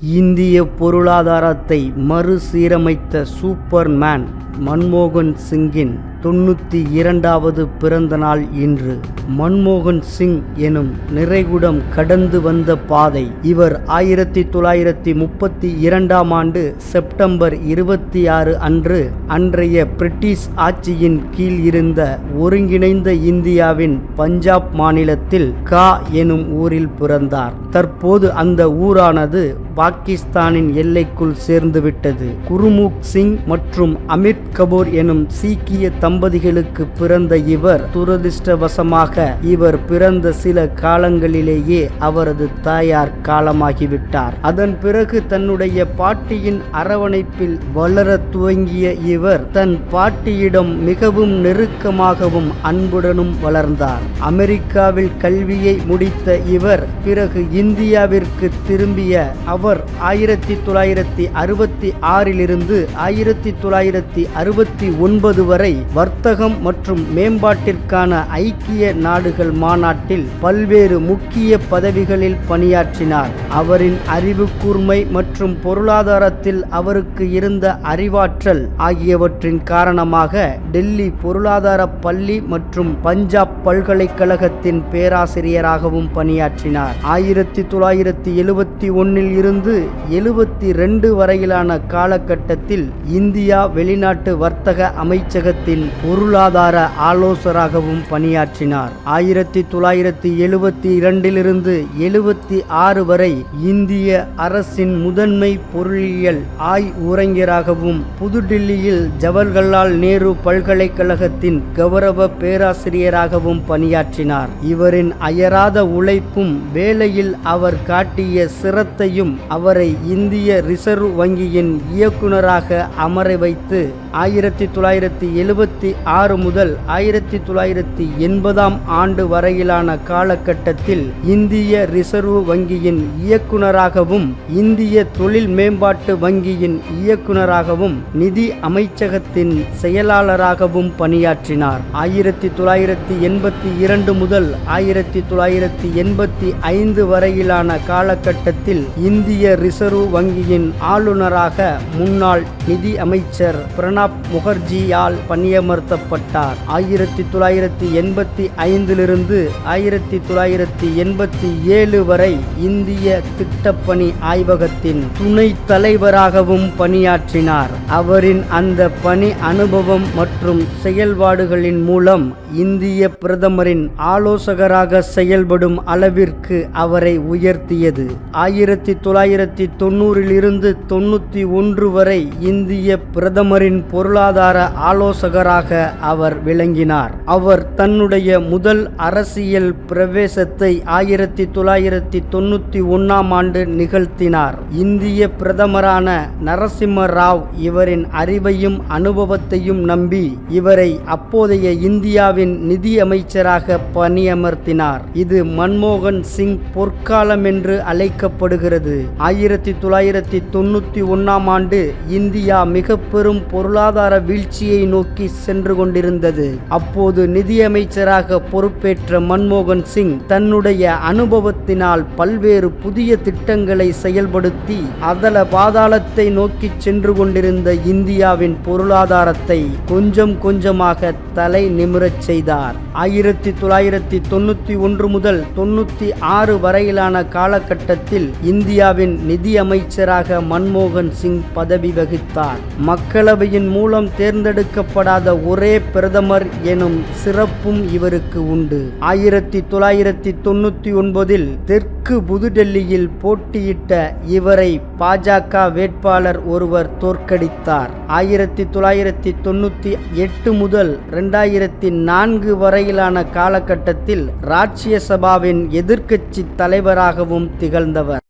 இந்திய பொருளாதாரத்தை மறுசீரமைத்த சூப்பர்மேன். மன்மோகன் சிங்கின் தொண்ணூற்றி இரண்டாவது பிறந்த நாள் இன்று. மன்மோகன் சிங் எனும் நிறைகுடம் கடந்து வந்த பாதை இவர் ஆயிரத்தி தொள்ளாயிரத்தி முப்பத்தி இரண்டாம் ஆண்டு செப்டம்பர் இருபத்தி ஆறு அன்று அன்றைய பிரிட்டிஷ் ஆட்சியின் கீழ் இருந்த ஒருங்கிணைந்த இந்தியாவின் பஞ்சாப் மாநிலத்தில் கா எனும் ஊரில் பிறந்தார். தற்போது அந்த ஊரானது பாகிஸ்தானின் எல்லைக்குள் சேர்ந்துவிட்டது. குருமுக் சிங் மற்றும் அமித் கபூர் எனும் சீக்கிய தம்பதிகளுக்கு பிறந்த இவர் துரதிர்ஷ்டவசமாக இவர் பிறந்த சில காலங்களிலேயே அவரது தாயார் காலமாகிவிட்டார். அதன் பிறகு தன்னுடைய பாட்டியின் அரவணைப்பில் வளர துவங்கிய இவர் தன் பாட்டியிடம் மிகவும் நெருக்கமாகவும் அன்புடனும் வளர்ந்தார். அமெரிக்காவில் கல்வியை முடித்த இவர் பிறகு இந்தியாவிற்கு திரும்பிய அவர் ஆயிரத்தி தொள்ளாயிரத்தி அறுபத்தி ஆறிலிருந்து ஆயிரத்தி தொள்ளாயிரத்தி அறுபத்தி ஒன்பது வரை வர்த்தகம் மற்றும் மேம்பாட்டிற்கான ஐக்கிய நாடுகள் மாநாட்டில் பல்வேறு முக்கிய பதவிகளில் பணியாற்றினார். அவரின் அறிவு கூர்மை மற்றும் பொருளாதாரத்தில் அவருக்கு இருந்த அறிவாற்றல் ஆகியவற்றின் காரணமாக டெல்லி பொருளாதார பள்ளி மற்றும் பஞ்சாப் பல்கலைக்கழகத்தின் பேராசிரியராகவும் பணியாற்றினார். ஆயிரத்தி தொள்ளாயிரத்தி எழுபத்தி ஒன்னில் இருந்து எழுபத்தி ரெண்டு வரையிலான காலகட்டத்தில் இந்தியா வெளிநாட்டு வர்த்தக அமைச்சகத்தின் பொருளாதார ஆலோசகராகவும் பணியாற்றினார். ஆயிரத்தி தொள்ளாயிரத்தி எழுபத்தி இரண்டிலிருந்து எழுபத்தி ஆறு வரை இந்திய அரசின் முதன்மை பொருளியல் ஆய் உரைஞராகவும் புதுடில்லியில் ஜவஹர்லால் நேரு பல்கலைக்கழகத்தின் கௌரவ பேராசிரியராகவும் பணியாற்றினார். இவரின் அயராத உழைப்பும் வேலையில் அவர் காட்டிய சிரத்தையும் அவரை இந்திய ரிசர்வ் வங்கியின் இயக்குநராக அமர வைத்து ஆயிரத்தி தொள்ளாயிரத்தி எழுபத்தி ஆறு முதல் ஆயிரத்தி தொள்ளாயிரத்தி எண்பதாம் ஆண்டு வரையிலான காலகட்டத்தில் இந்திய ரிசர்வ் வங்கியின் இயக்குநராகவும் இந்திய தொழில் மேம்பாட்டு வங்கியின் இயக்குநராகவும் நிதி அமைச்சகத்தின் செயலாளராகவும் பணியாற்றினார். ஆயிரத்தி தொள்ளாயிரத்தி எண்பத்தி இரண்டு முதல் ஆயிரத்தி தொள்ளாயிரத்தி எண்பத்தி ஐந்து வரையிலான காலகட்டத்தில் இந்திய ரிசர்வ் வங்கியின் ஆளுநராக முன்னாள் நிதி அமைச்சர் பிரணாப் முகர்ஜியால் பணியமர்த்தப்பட்டார். ஆயிரத்தி தொள்ளாயிரத்தி எண்பத்தி ஐந்திலிருந்து ஆயிரத்தி தொள்ளாயிரத்தி எண்பத்தி ஏழு வரை இந்திய திட்டப்பணி ஆய்வகத்தின் துணை தலைவராகவும் பணியாற்றினார். அவரின் அந்த பணி அனுபவம் மற்றும் செயல்பாடுகளின் மூலம் இந்திய பிரதமரின் ஆலோசகராக செயல்படும் அளவிற்கு அவரை உயர்த்தியது. ஆயிரத்தி தொள்ளாயிரத்தி தொண்ணூறில் இருந்து தொண்ணூற்றி ஒன்று வரை இந்திய பிரதமரின் பொருளாதார ஆலோசகராக அவர் விளங்கினார். அவர் தன்னுடைய முதல் அரசியல் பிரவேசத்தை ஆயிரத்தி தொள்ளாயிரத்தி தொண்ணூற்றி ஒன்றாம் ஆண்டு நிகழ்த்தினார். இந்திய பிரதமரான நரசிம்ம ராவ் இவரின் அறிவையும் அனுபவத்தையும் நம்பி இவரை அப்போதைய இந்தியாவின் நிதியமைச்சராக பணியமர்த்தினார். இது மன்மோகன் சிங் பொற்காலம் என்று அழைக்கப்படுகிறது. ஆயிரத்தி தொள்ளாயிரத்தி தொண்ணூற்றி ஒன்றாம் ஆண்டு இந்தியா மிக பெரும் பொருளாதார வீழ்ச்சியை நோக்கி சென்று கொண்டிருந்தது. அப்போது நிதியமைச்சராக பொறுப்பேற்ற மன்மோகன் சிங் தன்னுடைய அனுபவத்தினால் பல்வேறு புதிய திட்டங்களை செயல்படுத்தி அதல பாதாளத்தை நோக்கி சென்று கொண்டிருந்த இந்தியாவின் பொருளாதாரத்தை கொஞ்சம் கொஞ்சமாக தலை நிமிரச் செய்தார். ஆயிரத்தி தொள்ளாயிரத்தி தொண்ணூற்றி ஒன்று முதல் தொண்ணூற்றி ஆறு வரையிலான காலகட்டத்தில் இந்தியாவின் நிதி அமைச்சராக மன்மோகன் சிங் பதவி வகித்தார். மக்களவையின் மூலம் தேர்ந்தெடுக்கப்படாத ஒரே பிரதமர் எனும் சிறப்பும் இவருக்கு உண்டு. ஆயிரத்தி தொள்ளாயிரத்தி தொண்ணூற்றி ஒன்பதில் தெற்கு தெற்கு புதுடெல்லியில் போட்டியிட்ட இவரை பாஜக வேட்பாளர் ஒருவர் தோற்கடித்தார். ஆயிரத்தி தொள்ளாயிரத்தி தொண்ணூற்றி எட்டு முதல் ரெண்டாயிரத்தி நான்கு வரையிலான காலகட்டத்தில் ராஜ்யசபாவின் எதிர்க்கட்சி தலைவராகவும் திகழ்ந்தவர்.